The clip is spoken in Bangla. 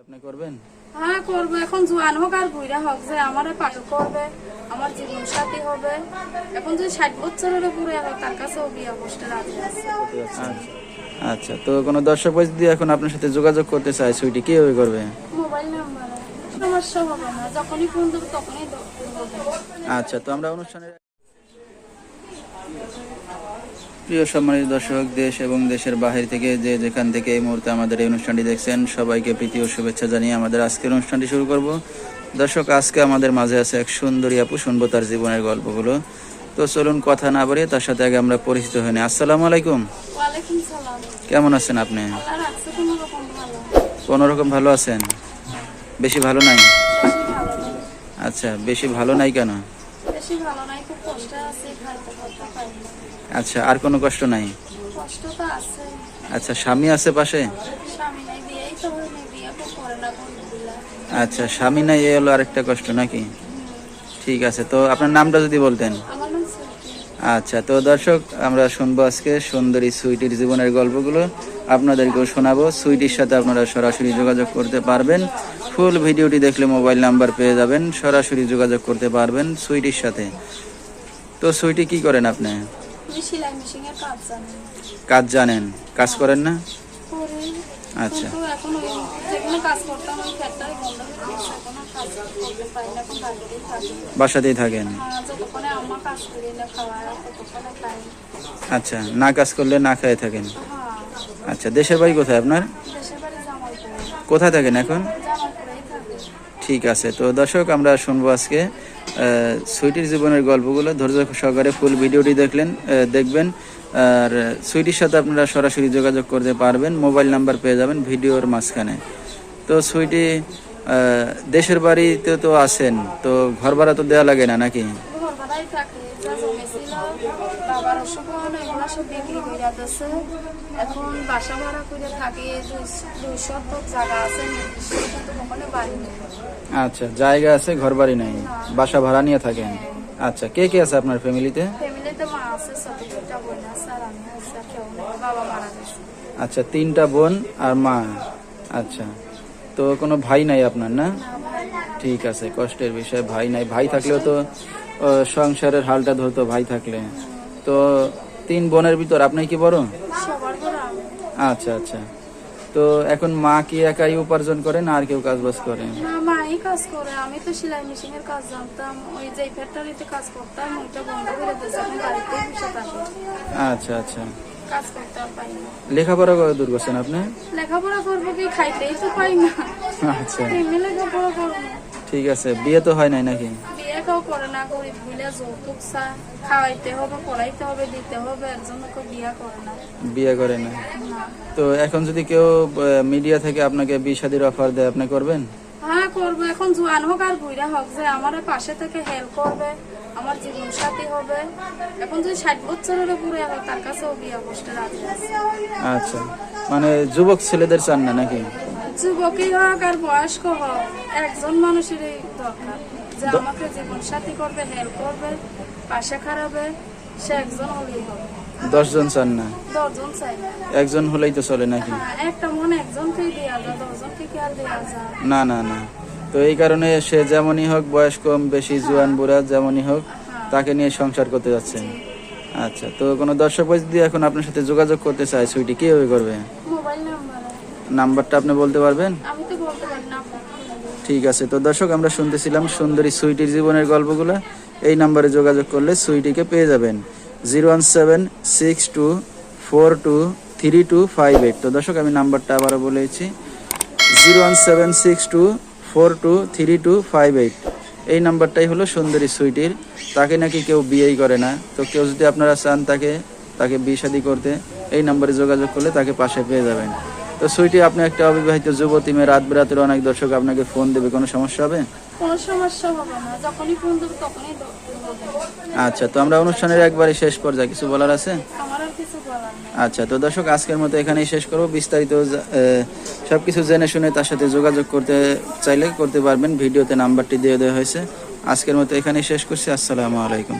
আপনি করবেন? হ্যাঁ করব। এখন জোয়ান হোক আর বুড়া হোক যে আমার পাশে করবে আমার জীবন সাথী হবে। এখন যদি ষাট বছরের উপরে তার কাছেও বিয়ে বসতে রাজি আছে। আচ্ছা। আচ্ছা তো কোনো দর্শক দিয়ে এখন আপনার সাথে যোগাযোগ করতে চায় সুইটি কীভাবে করবে? মোবাইল নাম্বারে। সমস্যা হবে না যখনই ফোন দেবো তখনই আচ্ছা তো আমরা অনুষ্ঠানের প্রিয় সম্মানিত দর্শক দেশ এবং দেশের বাহির থেকে যে যেখান থেকে এই মুহূর্তে আমাদের এই অনুষ্ঠানটি দেখছেন সবাইকে প্রীতি ও শুভেচ্ছা জানিয়ে আমাদের আজকের অনুষ্ঠানটি শুরু করব। দর্শক আজকে আমাদের মাঝে আছে এক সুন্দরী আপু শুনব তার জীবনের গল্পগুলো। তো চলুন কথা না বাড়িয়ে তার সাথে আগে আমরা পরিচিত হই নি। আসসালামু আলাইকুম। কেমন আছেন আপনি? কোনো রকম ভালো? কোনো রকম ভালো আছেন? বেশি ভালো নেই। আচ্ছা বেশি ভালো নাই কেন? বেশি ভালো নাই খুব কষ্ট আছে খাইতে করতে পারি না। আচ্ছা আর কোনো কষ্ট নাই? কষ্ট তো আছে। আচ্ছা স্বামী আছে পাশে? স্বামী নাই বিয়েই তো বিয়ে তো করে না কোন আচ্ছা স্বামী নাই এ হলো আরেকটা কষ্ট নাকি? ঠিক আছে তো আপনার নামটা যদি বলতেন। আমার নাম সুইটি আচ্ছা তো দর্শক আমরা শুনব আজকে সুন্দরী সুইটির জীবনের গল্পগুলো। আপনাদেরকেও শোনাবো। সুইটির সাথে আপনারা সরাসরি যোগাযোগ করতে পারবেন। ফুল ভিডিওটি দেখলে মোবাইল নাম্বার পেয়ে যাবেন সরাসরি যোগাযোগ করতে পারবেন সুইটির সাথে। তো সুইটি কি করেন আপনি? কাজ জানেন। কাজ করেন না? আচ্ছা। হয়ে পারি না থাকি। বাসাতেই থাকেন? হ্যাঁ, আচ্ছা না কাজ করলে না খেয়ে থাকেন? হ্যাঁ। আচ্ছা দেশের বাড়ি কোথায় আপনার? কোথায় থাকেন এখন? ঠিক আছে। তো দর্শক, আমরা শুনব আজকে সুইটির জীবনের গল্পগুলো। ধৈর্য সহকারে ফুল ভিডিওটি দেখলেন দেখবেন। আর সুইটির সাথে আপনারা সরাসরি যোগাযোগ করতে পারবেন। মোবাইল নাম্বার পেয়ে যাবেন ভিডিওর মাঝখানে। তো সুইটি দেশের বাড়িতে তো আছেন, তো ঘর ভাড়া তো দেওয়া লাগে না নাকি? ঘর থাকি যা জমি ছিল বাবার অসুখ হলো এগুলো সব বিক্রি করে দিতেছে এখন বাসা ভাড়া করে থাকি দুই- দুই জায়গা আছে নির্দিষ্ট কিন্তু কখনো বাড়ি নেই। আচ্ছা জায়গা আছে ঘর বাড়ি নাই বাসা ভাড়া নিয়ে থাকেন? আচ্ছা কে কে আছে আপনার ফ্যামিলিতে? ফ্যামিলিতে মা আছে ছোট বোন আছে আর আমি আছে কেউ বাবা মারা গেছে। আচ্ছা তিনটা বোন আর মা। আচ্ছা তো কোনো ভাই নাই আপনার না। ঠিক আছে কষ্টের বিষয় ভাই নাই। ভাই থাকলেও তো সংসারের হালটা ধরতো ভাই থাকলে। তো তিন বোনের ভিতর আপনি কি বড়? আচ্ছা আচ্ছা। তো এখন মা কি একাই উপার্জন করেন আর কেউ কাজ বাজ করে? না মাই কাজ করে। আমি তো সেলাই মেশিনের কাজ জানতাম। ওই যে ফ্যাক্টরিতে কাজ করতাম ওইটা বন্ধ করে দিয়েছে। বাড়িতে বসে থাকি। আচ্ছা আচ্ছা। কাজ করতে আর না। লেখাপড়া করে দূর করছেন আপনি? লেখাপড়া করব কি খাইতেই তো পাই না। আচ্ছা। এমনি লেখাপড়া করব। ঠিক আছে বিয়ে তো হয় নাই নাকি? বিয়ে কেউ করে না গরিব বুঝলে যৌতুক চা খাওয়াইতে হবে পড়াইতে হবে দিতে হবে এর জন্য কেউ বিয়ে করে না। বিয়ে করে না। তো এখন যদি কেউ মিডিয়া থেকে আপনাকে বিশাদির অফার দেয় আপনি করবেন? হ্যাঁ করব। এখন জোয়ান হোক আর বুড়া হোক যে আমার পাশে থেকে হেল্প করবে আমার জীবন সাথী হবে। এখন যদি ষাট বছরের উপরে হবে তার কাছেও বিয়ে বসতে রাজি আচ্ছা। মানে যুবক ছেলেদের চান না নাকি? যুবকই হোক আর বয়স্ক হোক একজন মানুষেরই দরকার। যে আমাকে জীবন সাথী করবে হেল্প করবে পাশে খারাবে সে একজন হলেই হবে দশজন চান না? দশজন চাই না। একজন হলেই তো চলে নাকি? হ্যাঁ, একটা মন একজনকেই দেওয়া যায় দশজনকে কি আর দেওয়া যায়? না না না। তো এই কারণে সে যেমনই হোক বয়স কম বেশি জুয়ান বুড়া যেমনই হোক তাকে নিয়ে সংসার করতে যাচ্ছেন। আচ্ছা তো কোনো দর্শক বয়স দিয়ে এখন আপনার সাথে যোগাযোগ করতে চায় সুইটি কীভাবে করবে? মোবাইল নাম্বারে নাম্বারটা আপনি বলতে পারবেন? আমি তো বলতে পারি না। ঠিক আছে তো দর্শক আমরা শুনতেছিলাম সুন্দরী সুইটির জীবনের গল্পগুলো। এই নাম্বারে যোগাযোগ করলে সুইটিকে পেয়ে যাবেন। Zero one seven six two four two three two five eight. তো দর্শক আমি নাম্বারটা আবারও বলেছি। Zero one seven six two four two three two five eight. এই নাম্বারটাই হলো সুন্দরী সুইটির। তাকে নাকি কেউ বিয়েই করে না। তো কেউ যদি আপনারা চান তাকে তাকে বিয়ে শাদী করতে এই নাম্বারে যোগাযোগ করলে তাকে পাশে পেয়ে যাবেন। তো সুইটি আপনি একটা অবিবাহিত যুবতী মেয়ে রাত বেরাতের অনেক দর্শক আপনাকে ফোন দেবে কোনো সমস্যা হবে? কোনো সমস্যা হবে না যখনই ফোন দেবো তখনই আচ্ছা তো আমরা অনুষ্ঠানের একবারে শেষ পর্যায়ে কিছু বলার আছে? আমার আর কিছু বলার নেই। আচ্ছা তো দর্শক আজকের মতো এখানেই শেষ করব। বিস্তারিত সব কিছু জেনে শুনে তার সাথে যোগাযোগ করতে চাইলে করতে পারবেন। ভিডিওতে নাম্বারটি দিয়ে দেওয়া হয়েছে। আজকের মতো এখানেই শেষ করছি। আসসালামু আলাইকুম।